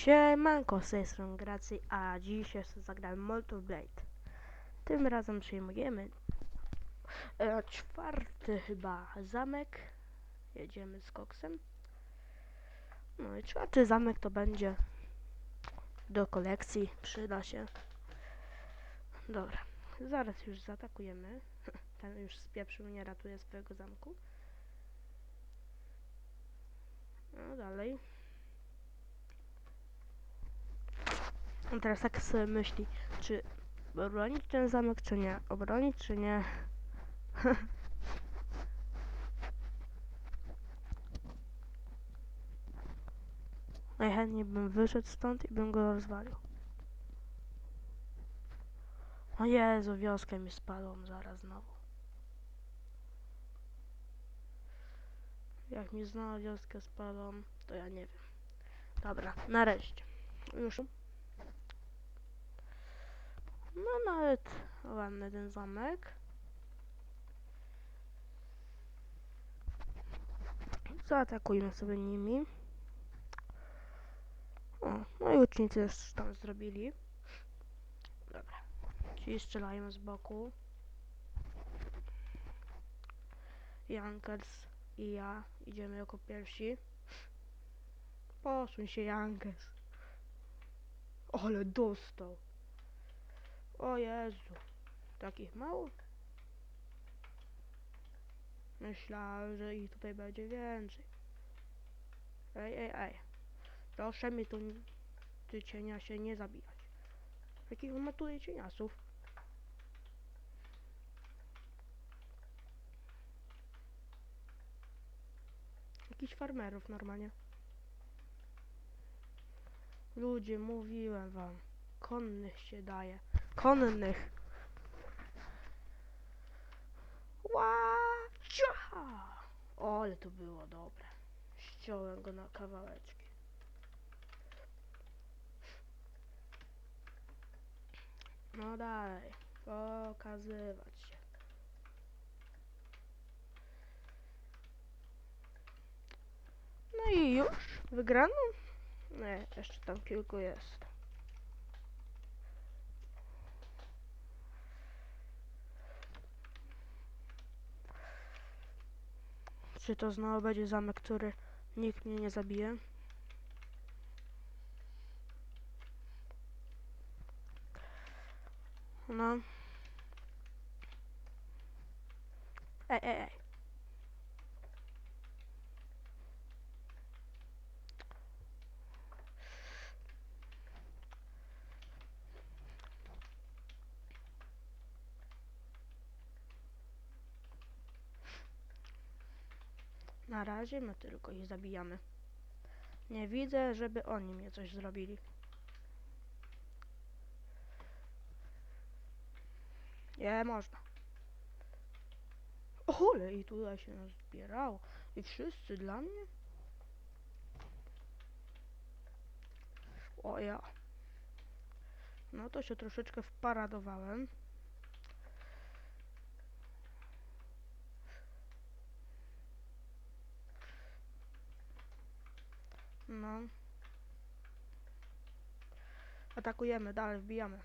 Siemanko, z tej strony a dziś jeszcze zagrałem Molten Blade. Tym razem przyjmujemy e, czwarty chyba zamek. Jedziemy z koksem. No i czwarty zamek to będzie do kolekcji, przyda się. Dobra, zaraz już zaatakujemy. Ten już spieprzył, nie ratuje swojego zamku. No dalej. Teraz tak sobie myśli, czy obronić ten zamek, czy nie. Obronić, czy nie. Najchętniej bym wyszedł stąd i bym go rozwalił. O Jezu, wioskę mi spadłą zaraz znowu. Jak mi znowu wioskę spadłą, to ja nie wiem. Dobra, nareszcie. Już. No nawet ładny ten zamek. Zaatakujmy sobie nimi. O, no i ucznicy już tam zrobili. Dobra. Ci strzelają z boku. Jankers i ja idziemy jako pierwsi. Posuń się Jankers. Ale dostał. O Jezu. Takich mało? Myślałem, że ich tutaj będzie więcej. Ej, ej, ej. Proszę mi tu ty cienia się nie zabijać. Jakich on ma tutaj cieniasów? Jakichś farmerów normalnie. Ludzie, mówiłem wam. Konnych się daje. Konnych. Łacia! O, ale to było dobre. Ściąłem go na kawałeczki. No dalej. Pokazywać się. No i już? Wygrano? Nie, jeszcze tam kilku jest. Czy to znowu będzie zamek, który nikt mnie nie zabije? No. Ej, ej, ej. Na razie my tylko ich zabijamy. Nie widzę, żeby oni mnie coś zrobili. Nie można. O, ale i tutaj się nas zbierało. I wszyscy dla mnie? O ja. No to się troszeczkę wparadowałem. No. Atakujemy, dalej wbijamy.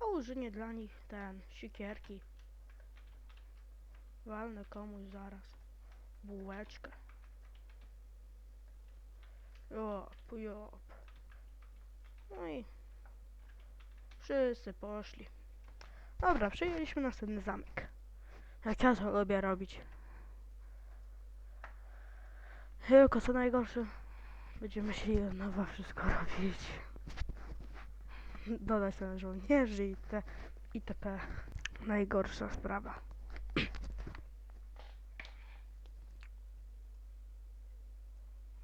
A użyję dla nich ten, sikierki. Walnę komuś zaraz. Bułeczkę. Jop, jop. No i wszyscy poszli. Dobra, przyjęliśmy następny zamek. Jak ja to lubię robić. Tylko co najgorsze, będziemy musieli od nowa wszystko robić. Dodać ten żołnierzy i te itp. Najgorsza sprawa.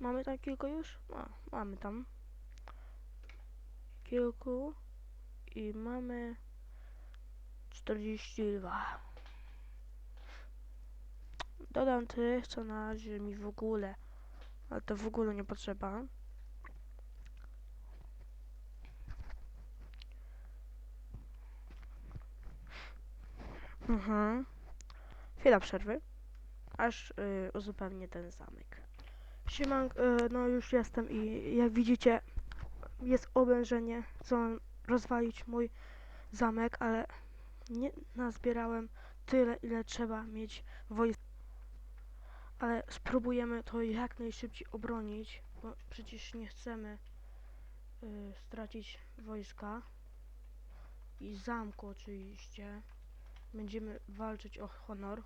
Mamy tam kilku już? Mamy tam kilku i mamy 42. Dodam tych, co na razie mi w ogóle, ale to w ogóle nie potrzeba. Mhm. Chwila przerwy. aż y, uzupełnię ten zamek. Siemank, y, no już jestem i jak widzicie jest oblężenie, mam rozwalić mój zamek, ale nie nazbierałem tyle, ile trzeba mieć wojsk. Ale spróbujemy to jak najszybciej obronić, bo przecież nie chcemy y, stracić wojska i zamku oczywiście. Będziemy walczyć o honor.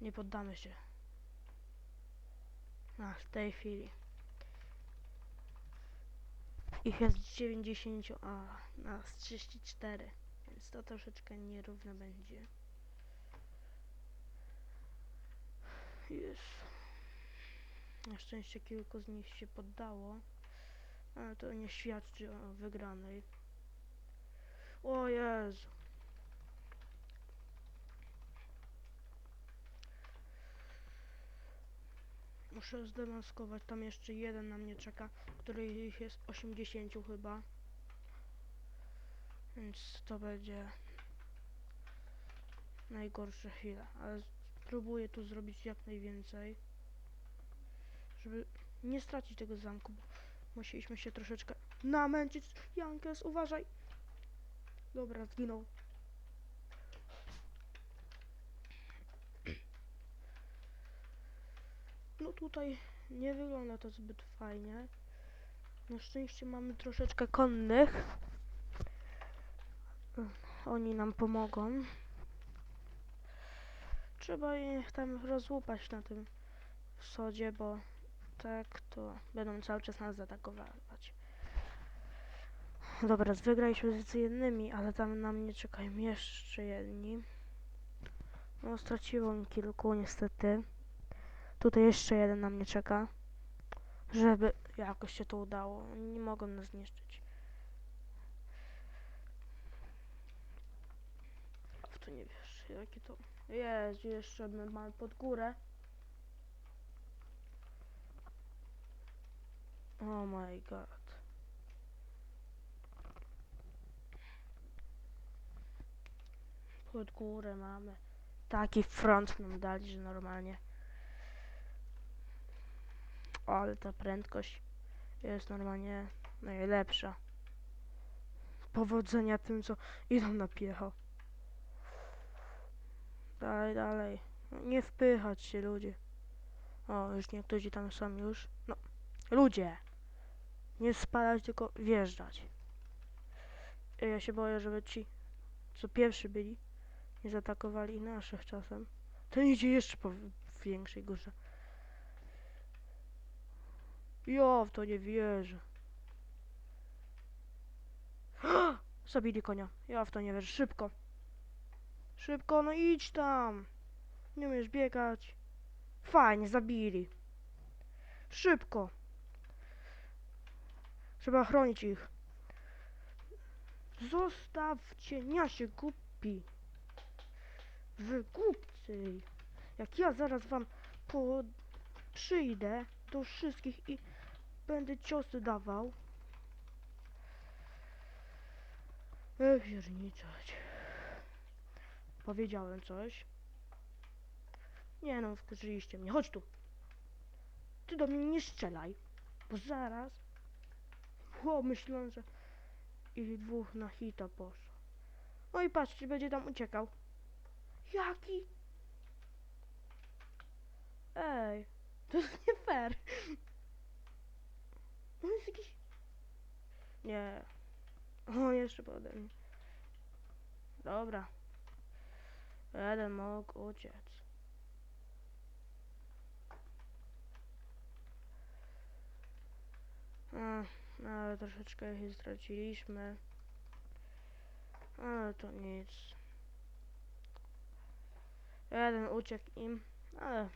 Nie poddamy się. A, w tej chwili. Ich jest 90, a nas 34, więc to troszeczkę nierówno będzie. Już. Na szczęście kilku z nich się poddało, ale to nie świadczy o wygranej. O Jezu. Muszę zdemaskować, tam jeszcze jeden na mnie czeka, który jest 80 chyba. Więc to będzie najgorsze chwile, ale spróbuję tu zrobić jak najwięcej, żeby nie stracić tego zamku, bo musieliśmy się troszeczkę namęczyć. Jankes, uważaj! Dobra, zginął. No tutaj nie wygląda to zbyt fajnie. Na szczęście mamy troszeczkę konnych. Oni nam pomogą. Trzeba ich tam rozłupać na tym sodzie, bo tak to będą cały czas nas zaatakować. Dobra, wygraliśmy z jednymi, ale tam na mnie czekają jeszcze jedni. No, straciło mi kilku niestety. Tutaj jeszcze jeden na mnie czeka. Żeby jakoś się to udało. Nie mogą nas zniszczyć. W to nie wiesz, jakie to... Jest, jeszcze my mamy pod górę. Oh my god. Pod górę mamy. Taki front nam dali, że normalnie. O, ale ta prędkość jest normalnie najlepsza. Powodzenia tym, co idą na piecho. Dalej, dalej. No, nie wpychać się, ludzie. O, już niektórzy tam są już. No, ludzie! Nie spadać, tylko wjeżdżać. I Ja się boję, żeby ci, co pierwszy byli, nie zaatakowali naszych czasem. Ten idzie jeszcze po większej górze. Ja w to nie wierzę. Zabili konia. Ja w to nie wierzę. Szybko. Szybko, no idź tam. Nie umiesz biegać. Fajnie, zabili. Szybko. Trzeba chronić ich. Zostawcie, ja się głupi. Wy głupcy. Jak ja zaraz wam po... przyjdę do wszystkich i będę ciosy dawał. E, Pierniczać. Powiedziałem coś. Nie no, wkurzyliście mnie. Chodź tu. Ty do mnie nie strzelaj. Bo zaraz... O, myślałem, że ich dwóch na hita poszło. No i patrzcie, będzie tam uciekał. Jaki? Ej, to jest nie fair. On jest jakiś... Nie. O, jeszcze pode mnie. Dobra. Jeden mógł uciec. No, ale troszeczkę ich straciliśmy. Ale to nic. Jeden uciekł im, ale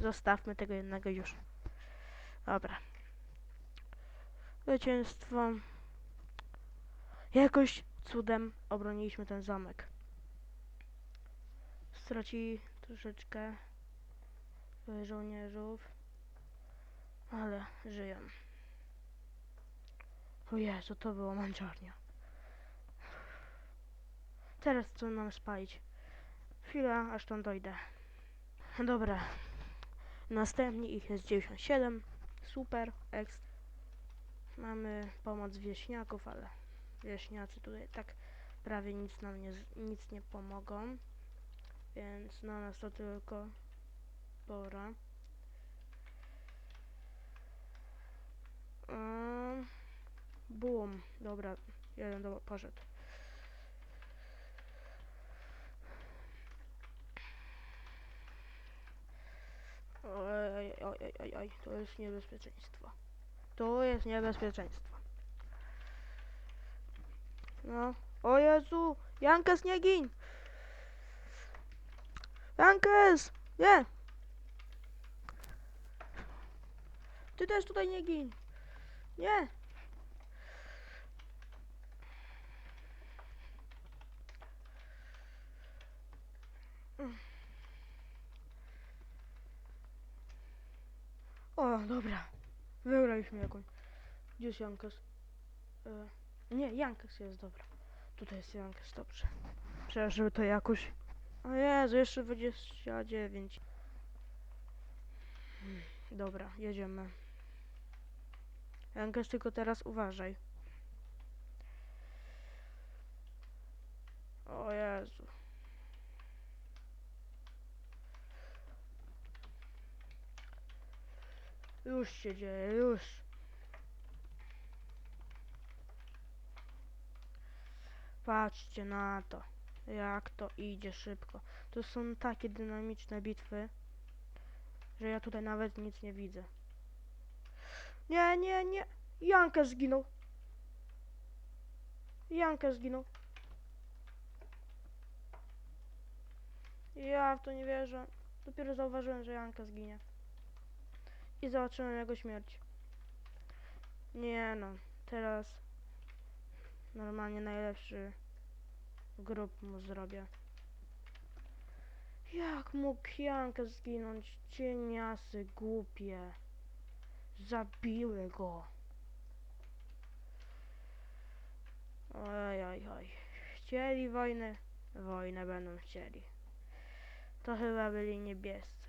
zostawmy tego jednego już. Dobra. Zwycięstwo. Jakoś cudem obroniliśmy ten zamek. Stracili troszeczkę swoich żołnierzów, ale żyją. O Jezu, to była męczarnia. Teraz co nam spalić? Chwila, aż tam dojdę. Dobra. Następnie ich jest 97. Super, eks. Mamy pomoc wieśniaków, ale wieśniacy tutaj tak prawie nic nam nie, nic nie pomogą. Więc na nas to tylko pora. Um, boom. Dobra, jeden do, poszedł. Oj, oj, oj, oj, to jest niebezpieczeństwo. To jest niebezpieczeństwo. No. O Jezu! Jankes, nie gin! Jankes! Nie! Ty też tutaj nie gin! Nie! O, dobra. Wygraliśmy jakąś. Gdzie jest Jankes? E, nie, Jankes jest, dobra. Tutaj jest Jankes, dobrze. Przeżył to jakoś. O Jezu, jeszcze 29. Hmm, Dobra, jedziemy. Jankes, tylko teraz uważaj. O Jezu. Już się dzieje, już. Patrzcie na to, jak to idzie szybko. To są takie dynamiczne bitwy, że ja tutaj nawet nic nie widzę. Nie, nie, nie. Jankę zginął. Jankę zginął. Ja w to nie wierzę. Dopiero zauważyłem, że Janka zginie. I zobaczyłem jego śmierć. Nie no, teraz normalnie najlepszy grup mu zrobię. Jak mógł Jankę zginąć? Cieniasy głupie. Zabiły go. Oj, oj, oj. Chcieli wojny? Wojnę będą chcieli. To chyba byli niebiescy.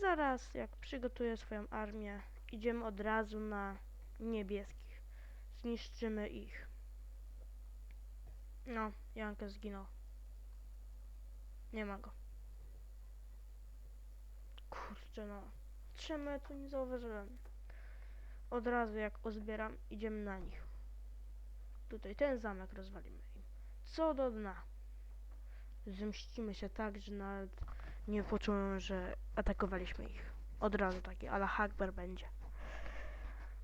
Zaraz, jak przygotuję swoją armię, idziemy od razu na niebieskich. Zniszczymy ich. No, Jankę zginął. Nie ma go. Kurczę no. Ja tu nie zauważyłem? Od razu jak uzbieram, idziemy na nich. Tutaj ten zamek rozwalimy im. Co do dna. Zemścimy się tak, że nawet nie poczułem, że atakowaliśmy ich. Od razu taki, ale Hakber będzie.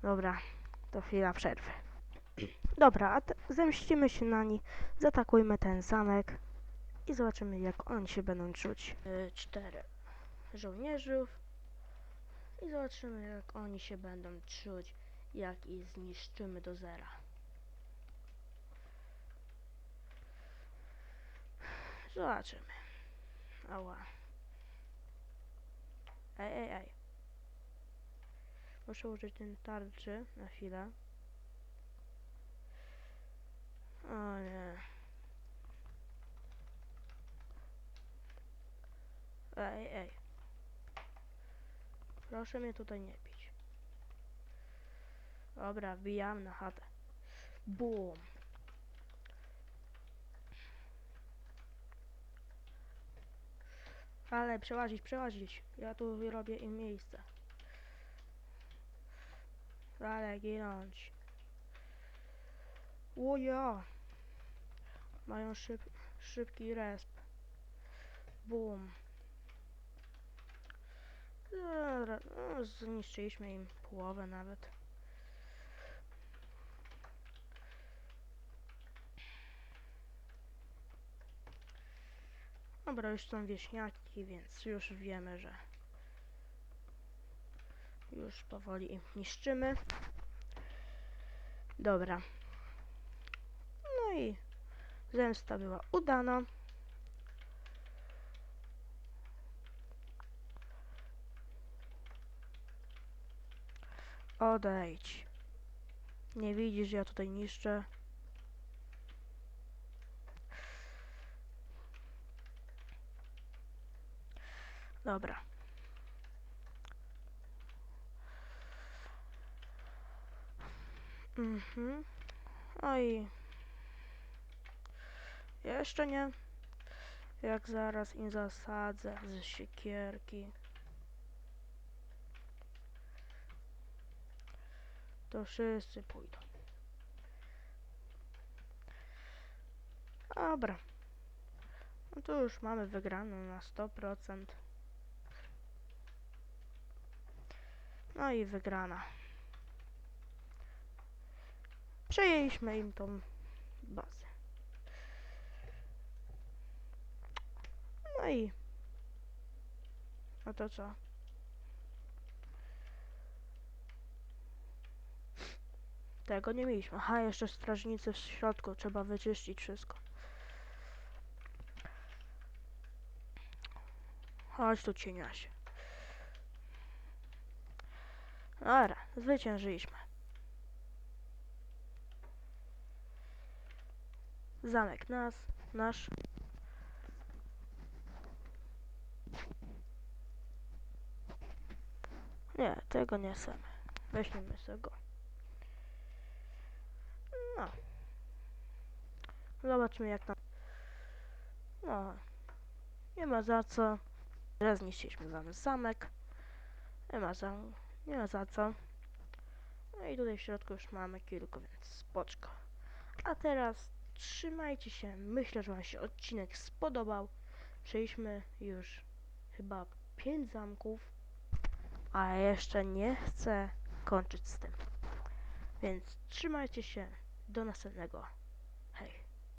Dobra, to chwila przerwy. Dobra, zemścimy się na nich, zaatakujmy ten zamek i zobaczymy jak oni się będą czuć. Y, cztery żołnierzów i zobaczymy jak oni się będą czuć, jak ich zniszczymy do zera. Zobaczymy. Ała. Ej, ej, ej. Muszę użyć tej tarczy na chwilę. O nie. Ej, ej. Proszę mnie tutaj nie bić. Dobra, wbijam na chatę. Bum. Ale przełazić, przełazić. Ja tu robię im miejsce. Ale ginąć. O ja. Mają szyb, szybki resp. Dobra, no, zniszczyliśmy im połowę nawet. Dobra, już są wieśniaki, więc już wiemy, że już powoli niszczymy. Dobra. No i Zemsta była udana. Odejdź. Nie widzisz, ja tutaj niszczę. Dobra. Mhm. No Oj jeszcze nie. Jak zaraz im zasadzę z siekierki. To wszyscy pójdą. Dobra. No to już mamy wygraną na 100%. No i wygrana. Przejęliśmy im tą bazę. No i... No to co? Tego nie mieliśmy. Aha, jeszcze strażnicy w środku. Trzeba wyczyścić wszystko. Chodź tu cieniasie. Dobra, zwyciężyliśmy. Zamek nas, nasz. Nie, tego nie chcemy. Weźmiemy sobie go. No. Zobaczmy jak tam. No. Nie ma za co. Raz zniszczyliśmy wam zamek. Nie ma za, nie ma za co. No i tutaj w środku już mamy kilku, więc spoczko. A teraz trzymajcie się. Myślę, że wam się odcinek spodobał. Przejśmy już chyba 5 zamków. A jeszcze nie chcę kończyć z tym. Więc trzymajcie się. Do następnego.